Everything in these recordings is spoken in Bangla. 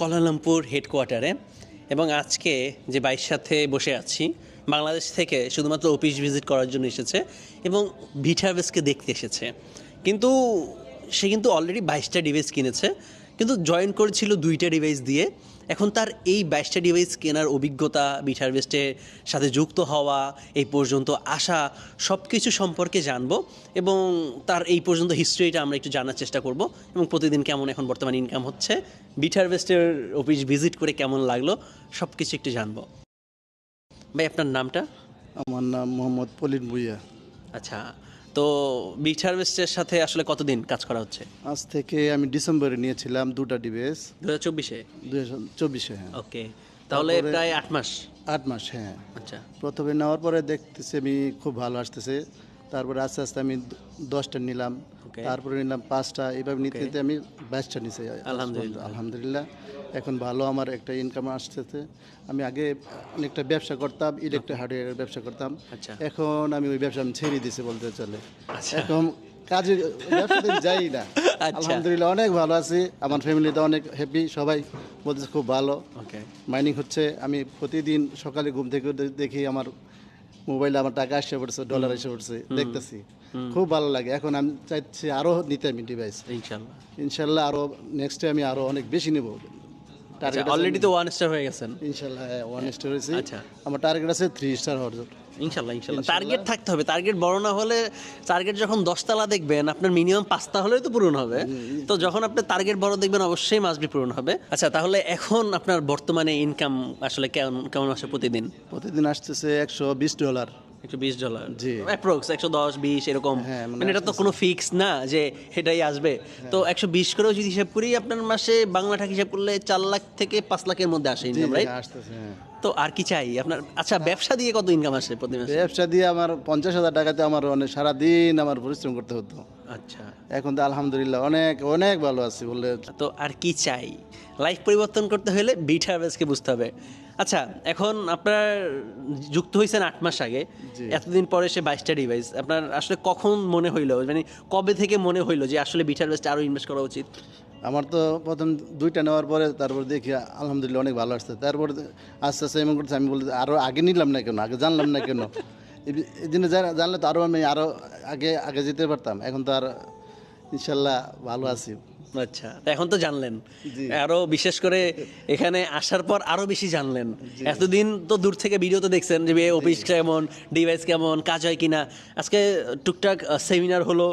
কলালামপুর হেডকোয়ার্টারে এবং আজকে যে বাইশ সাথে বসে আছি, বাংলাদেশ থেকে শুধুমাত্র অফিস ভিজিট করার জন্য এসেছে এবং ভিটাভেসকে দেখতে এসেছে। কিন্তু সে কিন্তু অলরেডি বাইশটা ডিভাইস কিনেছে। কিন্তু জয়েন করেছিল দুইটা ডিভাইস দিয়ে। এখন তার এই বাইশটা ডিভাইস কেনার অভিজ্ঞতা বিটারভেস্টের সাথে যুক্ত হওয়া এই পর্যন্ত আসা সব কিছু সম্পর্কে জানব এবং তার এই পর্যন্ত হিস্ট্রিটা আমরা একটু জানার চেষ্টা করব এবং প্রতিদিন কেমন এখন বর্তমানে ইনকাম হচ্ছে বিটারভেস্টের অফিস ভিজিট করে কেমন লাগল সব কিছু একটু জানব। ভাই আপনার নামটা? আমার নাম মোহাম্মদ পলিন ভুইয়া। আচ্ছা তো বিটারভেস্টের সাথে আসলে কতদিন কাজ করা হচ্ছে? আজ থেকে আমি ডিসেম্বরে নিয়েছিলাম দুটা ডিভাইস দু হাজার চব্বিশে? দু হাজার চব্বিশে হ্যাঁ। ওকে তাহলে প্রায় আট মাস। আট মাস হ্যাঁ। আচ্ছা। প্রথমে নেওয়ার পরে দেখতেছি আমি খুব ভালো আসতেছে। তারপরে আস্তে আস্তে আমি দশটা নিলাম। তারপরে নিলাম পাঁচটা। এভাবে নিতে নিতে আমি বাইশটা নিছি। আলহামদুলিল্লাহ। আলহামদুলিল্লাহ। এখন ভালো আমার একটা ইনকাম আসতেছে। আমি আগে অনেকটা ব্যবসা করতাম ইলেকট্রিক হার্ডওয়্যারের ব্যবসা করতাম। আচ্ছা। এখন আমি ওই ব্যবসা আমি ছেড়ে দিছি বলতে চলে। আচ্ছা। এখন কাজে ব্যবসাতে যাই না। আচ্ছা। আলহামদুলিল্লাহ অনেক ভালো আছি। আমার ফ্যামিলিতে অনেক হ্যাপি সবাই বলতেছে খুব ভালো। মাইনিং হচ্ছে। আমি প্রতিদিন সকালে ঘুম থেকে দেখি আমার মোবাইলে আমার টাকা এসে পড়ছে ডলার এসে পড়ছে দেখতেছি। খুব ভালো লাগে। এখন আমি চাইছি আরও নিতে আমি ডিভাইস ইনশাল্লাহ ইনশাল্লাহ আরও নেক্সট আমি আরও অনেক বেশি নেব। টার্গেট অলরেডি তো ওয়ান স্টার হয়ে গেছেন। ইনশাল্লাহ হ্যাঁ ওয়ান স্টার হয়েছে। আচ্ছা। আমার টার্গেট আছে থ্রি স্টার হওয়ার জন্য। ইনশাল্লাহ ইনশাল্লাহ। টার্গেট থাকতে হবে। টার্গেট বড় না হলে টার্গেট যখন দশতলা দেখবেন আপনার মিনিমাম পাঁচটা হলেই তো পূরণ হবে। তো যখন আপনি টার্গেট বড় দেখবেন অবশ্যই মাসবি পূরণ হবে। আচ্ছা তাহলে এখন আপনার বর্তমানে ইনকাম আসলে কেমন কেমন আসে প্রতিদিন? প্রতিদিন আসতেছে একশো বিশ ডলার একশো বিশ ডলার জি। অ্যাপ্রক্স একশো দশ বিশ এরকম। হ্যাঁ, মানে মানে এটা তো কোনো ফিক্স না যে এটাই আসবে। তো একশো বিশ করেও যদি হিসাব করি আপনার মাসে বাংলা টাকা হিসাব করলে চার লাখ থেকে পাঁচ লাখের মধ্যে আসে ইনকাম রাইট হ্যাঁ। তো আর কি চাই? আপনার আচ্ছা ব্যবসা দিয়ে কত ইনকাম আসে প্রতি মাসে? ব্যবসা দিয়ে আমার পঞ্চাশ হাজার টাকাতে আমার অনেক সারাদিন আমার পরিশ্রম করতে হতো। আচ্ছা। এখন তো আলহামদুলিল্লাহ অনেক অনেক ভালো আছি বলে তো আর কি চাই? লাইফ পরিবর্তন করতে হলে বিটারবেসকে বুঝতে হবে। আচ্ছা এখন আপনার যুক্ত হয়েছেন আট মাস আগে। এতদিন পরে সে বাইশটা ডিভাইস আপনার আসলে কখন মনে হইল? মানে কবে থেকে মনে হইল যে আসলে বিটারবেসটা আরও ইনভেস্ট করা উচিত? আমার তো প্রথম দুইটা নেওয়ার পরে তারপর দেখি আলহামদুলিল্লাহ অনেক ভালো আসছে। তারপর আস্তে আস্তে এমন করছে আমি বলি আরও আগে নিলাম না কেন? আগে জানলাম না কেন? এই- জন্য জানলে তো আরও আমি আরও আগে আগে যেতে পারতাম। এখন তো আর ইনশাল্লাহ ভালো আছি। আচ্ছা তা এখন তো জানলেন। আরও বিশেষ করে এখানে আসার পর আরও বেশি জানলেন। এতদিন তো দূর থেকে ভিডিও তো দেখছেন যে অফিস কেমন ডিভাইস কেমন কাজ হয় কিনা। আজকে টুকটাক সেমিনার হলো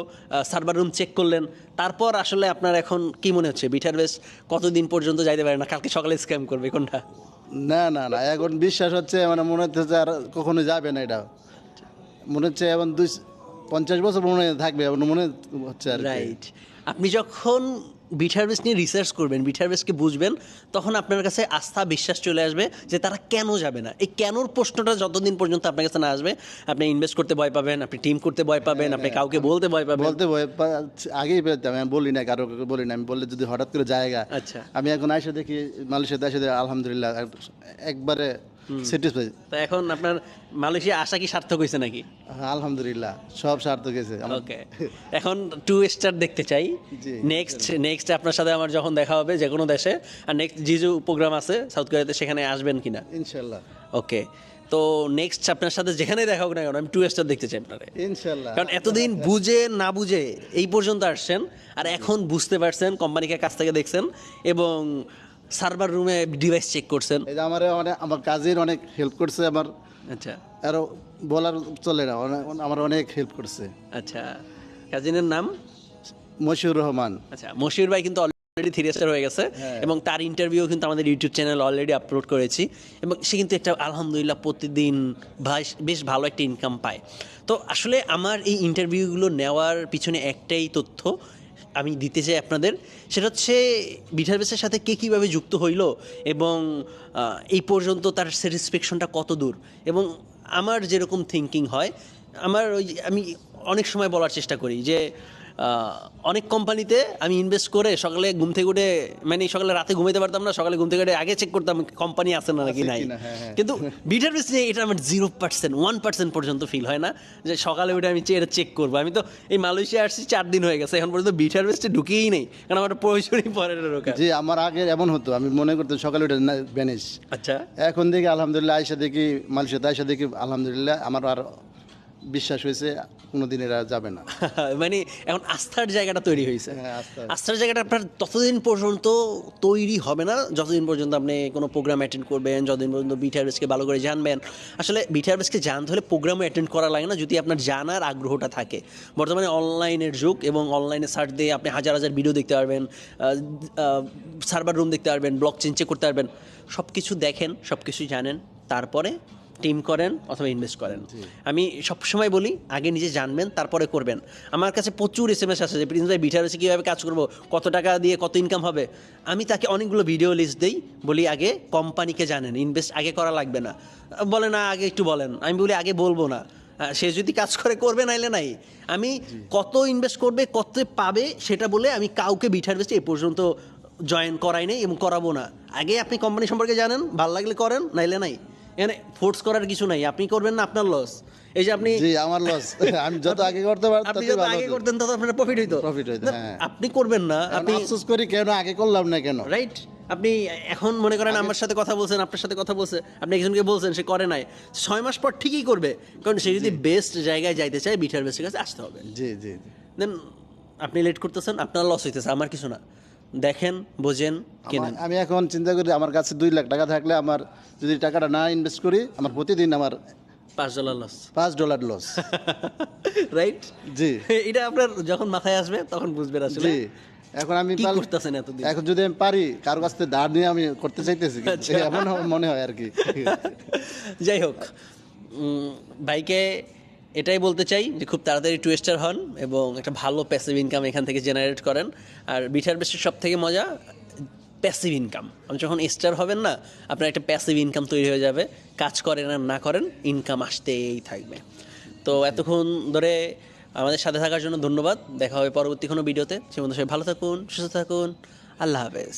সার্ভার রুম চেক করলেন। তারপর আসলে আপনার এখন কি মনে হচ্ছে? বিটার বেস কতদিন পর্যন্ত যাইতে পারে না? কালকে সকালে স্ক্যাম করবে কোনটা? না না না এখন বিশ্বাস হচ্ছে মানে মনে হচ্ছে আর কখনো যাবে না এটা। মনে হচ্ছে এখন দুই পঞ্চাশ বছর মনে থাকবে মনে হচ্ছে আর রাইট আপনি যখন বিটারবেস নিয়ে রিসার্চ করবেন বিটারবেসকে বুঝবেন তখন আপনার কাছে আস্থা বিশ্বাস চলে আসবে যে তারা কেন যাবে না। এই কেনর প্রশ্নটা যতদিন পর্যন্ত আপনার কাছে না আসবে আপনি ইনভেস্ট করতে ভয় পাবেন আপনি টিম করতে ভয় পাবেন আপনি কাউকে বলতে ভয় পাবেন। বলতে ভয় আগেই পেতাম আমি বলি না কারও কাউকে বলি না আমি বললে যদি হঠাৎ করে জায়গা আচ্ছা। আমি এখন আইসে দেখি মালয়েশিয়াতে দেখি আলহামদুলিল্লাহ একবারে স্যাটিসফাই তো এখন আপনার মালয়েশিয়া কি সার্থক হয়েছে নাকি? আলহামদুলিল্লাহ সব সার্থক আমার ওকে এখন টু স্টার দেখতে চাই। নেক্সট নেক্সট আপনার সাথে আমার যখন দেখা হবে যে কোনো দেশে আর নেক্সট জিজু প্রোগ্রাম আছে সাউথ কোরিয়াতে সেখানে আসবেন কিনা? ইনশাল্লাহ। ওকে তো নেক্সট আপনার সাথে যেখানে দেখা হোক না কেন আমি টু স্টার দেখতে চাই আপনারে। ইনশাল্লাহ। কারণ এতদিন বুঝে না বুঝে এই পর্যন্ত আসছেন আর এখন বুঝতে পারছেন কোম্পানিকে কাছ থেকে দেখছেন এবং সার্ভার রুমে ডিভাইস চেক করছেন? এই যে আমার অনেক আমার কাজের অনেক হেল্প করছে আমার আচ্ছা। আরও বলার চলে না আমার অনেক হেল্প করছে। আচ্ছা। কাজিনের নাম? মশিউর রহমান। আচ্ছা মশির ভাই কিন্তু অলরেডি থ্রি স্টার হয়ে গেছে হ্যাঁ। এবং তার ইন্টারভিউ কিন্তু আমাদের ইউটিউব চ্যানেল অলরেডি আপলোড করেছি এবং সে কিন্তু একটা আলহামদুলিল্লাহ প্রতিদিন ভাই- বেশ ভালো একটা ইনকাম পায়। তো আসলে আমার এই ইন্টারভিউগুলো নেওয়ার পিছনে একটাই তথ্য আমি দিতে চাই আপনাদের, সেটা হচ্ছে বিটারবেসের সাথে কে কীভাবে যুক্ত হইল এবং এই পর্যন্ত তার স্যাটিসফ্যাকশনটা কত দূর। এবং আমার যেরকম থিঙ্কিং হয়, আমার ওই আমি অনেক সময় বলার চেষ্টা করি যে অনেক কোম্পানিতে আমি ইনভেস্ট করে সকালে ঘুম থেকে উঠে মানে সকালে রাতে ঘুমাইতে পারতাম না সকালে ঘুম থেকে উঠে আগে চেক করতাম কোম্পানি আছে না নাকি নাই। হ্যাঁ, হ্যাঁ। কিন্তু বিটার বেস নিয়ে এটা আমার জিরো পার্সেন্ট ওয়ান পার্সেন্ট পর্যন্ত ফিল হয় না যে সকালে উঠে আমি এটা চেক করব। আমি তো এই মালয়েশিয়া আসছি চার দিন হয়ে গেছে এখন পর্যন্ত বিটার বেসটা ঢুকেই নেই কারণ আমার প্রয়োজনই পরে যে আমার আগে এমন হতো আমি মনে করতাম সকালে উঠে ব্যানিশ আচ্ছা। এখন দেখি আলহামদুলিল্লাহ আয়সা দেখি মালয়েশিয়াতে আয়সা দেখি আলহামদুলিল্লাহ আমার আর বিশ্বাস হয়েছে কোনোদিন এরা যাবে না। মানে এখন আস্থার জায়গাটা তৈরি হয়েছে। হ্যাঁ, আস্থার। জায়গাটা আপনার ততদিন পর্যন্ত তৈরি হবে না যতদিন পর্যন্ত আপনি কোনো প্রোগ্রাম অ্যাটেন্ড করবেন যতদিন পর্যন্ত বিটিআরএসকে ভালো করে জানবেন আসলে বিটিআরএসকে জানতে হলে প্রোগ্রামও অ্যাটেন্ড করা লাগে না যদি আপনার জানার আগ্রহটা থাকে। বর্তমানে অনলাইনের যুগ এবং অনলাইনে সার্চ দিয়ে আপনি হাজার হাজার ভিডিও দেখতে পারবেন সার্ভার রুম দেখতে পারবেন ব্লক চেঞ্জ করতে পারবেন সব কিছু দেখেন সব কিছুই জানেন তারপরে টিম করেন অথবা ইনভেস্ট করেন। আমি সবসময় বলি আগে নিজে জানবেন তারপরে করবেন। আমার কাছে প্রচুর এস এম এস আছে যে প্রিন্স ভাই বিটার এসে কীভাবে কাজ করব? কত টাকা দিয়ে কত ইনকাম হবে? আমি তাকে অনেকগুলো ভিডিও লিস্ট দিই বলি আগে কোম্পানিকে জানেন ইনভেস্ট আগে করা লাগবে না। বলে না আগে একটু বলেন। আমি বলি আগে বলব না। সে যদি কাজ করে করবে নাইলে নাই। আমি কত ইনভেস্ট করবে কত পাবে সেটা বলে আমি কাউকে বিটার বেস্টে এ পর্যন্ত জয়েন করাই নেই এবং করাবো না। আগে আপনি কোম্পানি সম্পর্কে জানেন ভালো লাগলে করেন নাইলে নাই। এখানে ফোর্স করার কিছু নাই। আপনি করবেন না আপনার লস এই যে আপনি জি আমার লস আমি যত আগে করতে পারতাম আপনি যত আগে করতেন তত আপনার প্রফিট হইতো। Profit হইতো, হ্যাঁ। আপনি করবেন না এখন আপনি আফসোস করি কেন আগে করলাম না কেন? রাইট আপনি এখন মনে করেন আমার সাথে কথা বলছেন আপনার সাথে কথা বলছে আপনি একজনকে বলছেন সে করে নাই। ছয় মাস পর ঠিকই করবে কারণ সে যদি বেস্ট জায়গায় যাইতে চায় বিটার বেস্টের কাছে আসতে হবে। জি জি। দেন আপনি লেট করতেছেন আপনার লস হইতেছে আমার কিছু না। দেখেন বোঝেন কেনেন। আমি এখন চিন্তা করি আমার কাছে দুই লাখ টাকা থাকলে আমার যদি টাকাটা না ইনভেস্ট করি আমার প্রতিদিন আমার পাঁচ ডলার লস পাঁচ ডলার লস রাইট জি। এটা আপনার যখন মাথায় আসবে তখন বুঝবেন আসলে। এখন আমি করতেছেন এতদিন? এখন যদি আমি পারি কারও কাছ থেকে ধার নিয়ে আমি করতে চাইতেছি। আচ্ছা। এমন মনে হয় আর কি। যাই হোক ভাইকে এটাই বলতে চাই যে খুব তাড়াতাড়ি টুয়েস্টার হন এবং একটা ভালো প্যাসিভ ইনকাম এখান থেকে জেনারেট করেন। আর বিটার বেস্টের সব থেকে মজা প্যাসিভ ইনকাম আপনি যখন স্টার হবেন না, আপনার একটা প্যাসিভ ইনকাম তৈরি হয়ে যাবে। কাজ করেন আর না করেন ইনকাম আসতেই থাকবে। তো এতক্ষণ ধরে আমাদের সাথে থাকার জন্য ধন্যবাদ। দেখা হবে পরবর্তী কোনো ভিডিওতে। সে মধ্যে সবাই ভালো থাকুন, সুস্থ থাকুন। আল্লাহ হাফেজ।